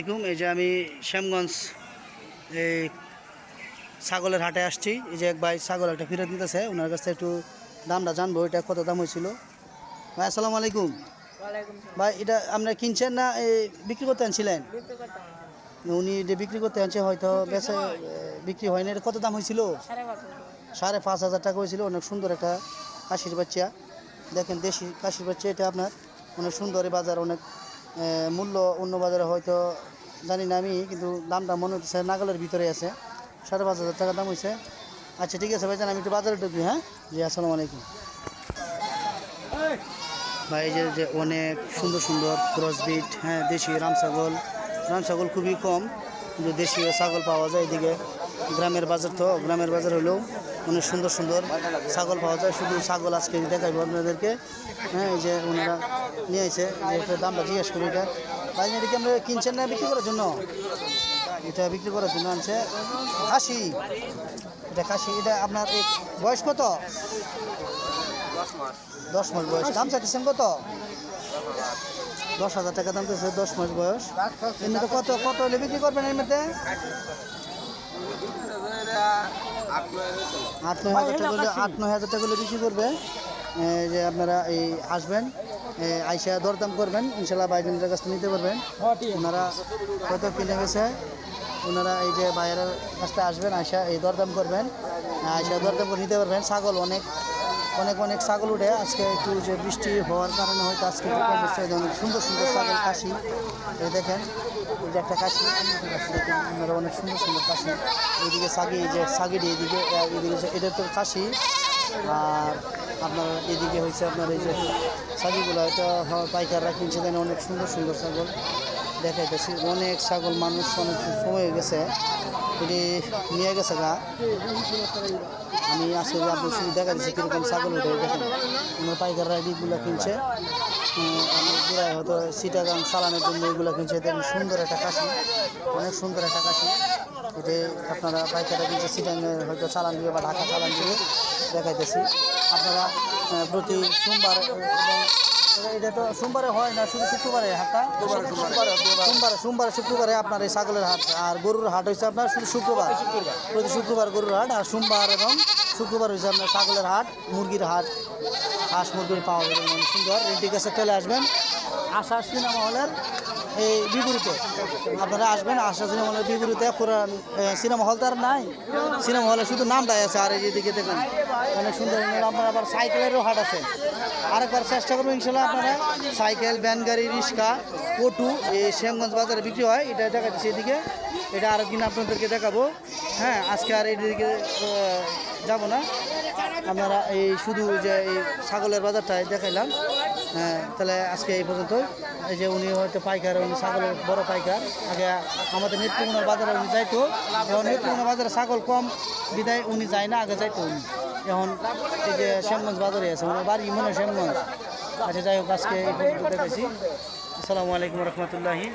আসসালামাইকুম এই যে আমি শ্যামগঞ্জ এই ছাগলের হাটে আসছি। এই যে এক ভাই ছাগল একটা ফিরত নিতেছে ওনার কাছ থেকে একটু দামটা জানব এটা কত দাম হয়েছিল। ভাই আসসালামু আলাইকুম। ভাই এটা আপনারা কিনছেন না এই বিক্রি করতে আনছিলেন? উনি যে বিক্রি করতে আনছে হয়তো বেচে এ, বিক্রি হয়নি এটা কত দাম হয়েছিল? সাড়ে পাঁচ হাজার। টাকা। হয়েছিল অনেক সুন্দর একটা কাশির বাচ্চা। দেখেন দেশি কাশির বাচ্চা এটা আপনার অনেক সুন্দর বাজার অনেক মূল্য অন্য বাজারে হয়তো জানি না আমি, কিন্তু দামটা মনে হচ্ছে নাগালের ভিতরে আছে। সাড়ে পাঁচ হাজার টাকা দাম হয়েছে আচ্ছা ঠিক আছে ভাইজান, আমি একটু বাজারে ঢুকি হ্যাঁ? জি, আসসালামু আলাইকুম। ভাই যে যে অনেক সুন্দর সুন্দর ক্রসবিট হ্যাঁ দেশি রাম ছাগল রাম ছাগল খুবই কম, কিন্তু দেশি ছাগল পাওয়া যায় এদিকে। গ্রামের বাজার তো, গ্রামের বাজার হলেও অনেক সুন্দর সুন্দর ছাগল পাওয়া যায়। শুধু ছাগল আজকে দেখাইবো আপনাদেরকে। হ্যাঁ এই যে ওনারা নিয়ে যে একটা দামটা জিজ্ঞেস করি এটা। ভাই, এটা কি আমরা কিনছেন না বিক্রি করার জন্য? এটা বিক্রি করার জন্য আনছে খাসি। এটা খাসি, এটা আপনার বয়স কত? দশ মাস বয়স। দাম চাইতেছেন কত? দশ হাজার টাকা দাম চাইছে দশ মাস বয়স। এমনিতে কত কত হলে বিক্রি করবেন এমনিতে? আট নয় হাজার টাকা আট নয় হাজার টাকা বিক্রি করবে। যে আপনারা এই আসবেন আইসা দরদাম করবেন ইনশাল্লাহ বাইজনের কাছ থেকে নিতে পারবেন। ওনারা কত কিনে গেছে ওনারা এই যে বাইরের কাছটা থেকে আসবেন আইসা এই দরদাম করবেন আইসা দরদাম করে নিতে পারবেন। ছাগল অনেক অনেক অনেক ছাগল উঠে। আজকে একটু যে বৃষ্টি হওয়ার কারণে হয়তো আজকে অনেক সুন্দর সুন্দর ছাগল কাশি। এই দেখেন এই যে একটা কাশি আপনারা অনেক সুন্দর সুন্দর কাশি। এইদিকে সাগি যে সাগিটি এইদিকে আহ, এইদিকে এটা তো কাশি। আর আপনার এদিকে হয়েছে আপনার এই যে ছাগিগুলো হয়তো পাইকাররা কিনছে দেন অনেক সুন্দর সুন্দর ছাগল। দেখাইতেছি অনেক ছাগল মানুষ অনেক সময় হয়ে গেছে। এটি নিয়ে গেছে গা। আমি আসলে আপনার সঙ্গে দেখা দিচ্ছি, কীরকম ছাগল উঠে দেখেন। কোনো পাইকাররা এদিকগুলো কিনছে। হয়তো সিটাগাং চালানোর জন্য এগুলো কিনছে। দেখেন সুন্দর একটা কাশি অনেক সুন্দর একটা কাশি এটি আপনারা পাইকাররা কিনছে সিটাঙ্গে হয়তো চালান দিয়ে বা ঢাকা চালান দিয়ে দেখাইতেছি। আপনারা প্রতি সোমবার এটা- তো সোমবারে হয় না শুধু শুক্রবারে হাটটা? সোমবারে সোমবারে। সোমবারে শুক্রবারে আপনার এই ছাগলের হাট আর গরুর হাট হয়েছে আপনার শুধু শুক্রবার। প্রতি শুক্রবার গরুর হাট আর সোমবার এবং শুক্রবার হয়েছে আপনার ছাগলের হাট মুরগির হাট হাঁস মুরগির পাওয়া যাবে সুন্দর রেডি কাছে চলে আসবেন। আশা সিনেমা হলের এই বিপরীতে। আপনারা আসবেন আশা সিনেমা হলের বিপরীতে পুরান সিনেমা হল তো আর নাই। সিনেমা হলে শুধু নাম নামটাই আছে আর এই যেদিকে দেখেন। অনেক সুন্দর আপনার আবার সাইকেলেরও হাট আছে। আরেকবার চেষ্টা করব, ইনশাল্লাহ আপনারা সাইকেল, ভ্যান, গাড়ি, রিক্সা পটু এই শ্যামগঞ্জ বাজারে বিক্রি হয়। এটা দেখাচ্ছি এদিকে। এটা আরও কিনা আপনাদেরকে দেখাবো। হ্যাঁ আজকে আর এইদিকে যাব না। আপনারা এই শুধু যে এই ছাগলের বাজারটাই দেখাইলাম। তাহলে আজকে এই পর্যন্ত। এই যে উনি হয়তো পাইকার, উনি ছাগলের বড় পাইকার। আগে আমাদের নেত্রকোনা বাজারে উনি যাইতো, এখন নেত্রকোনা বাজারে ছাগল কম, বিদায় উনি যায় না, আগে যাইতো উনি। এখন এই যে শ্যামগঞ্জ বাজারে আছে ওনার বাড়ি মনে হয় শ্যামগঞ্জ। আচ্ছা যাই হোক, আজকে এই পর্যন্ত দেখেছি আসসালামু আলাইকুম রহমতুল্লাহি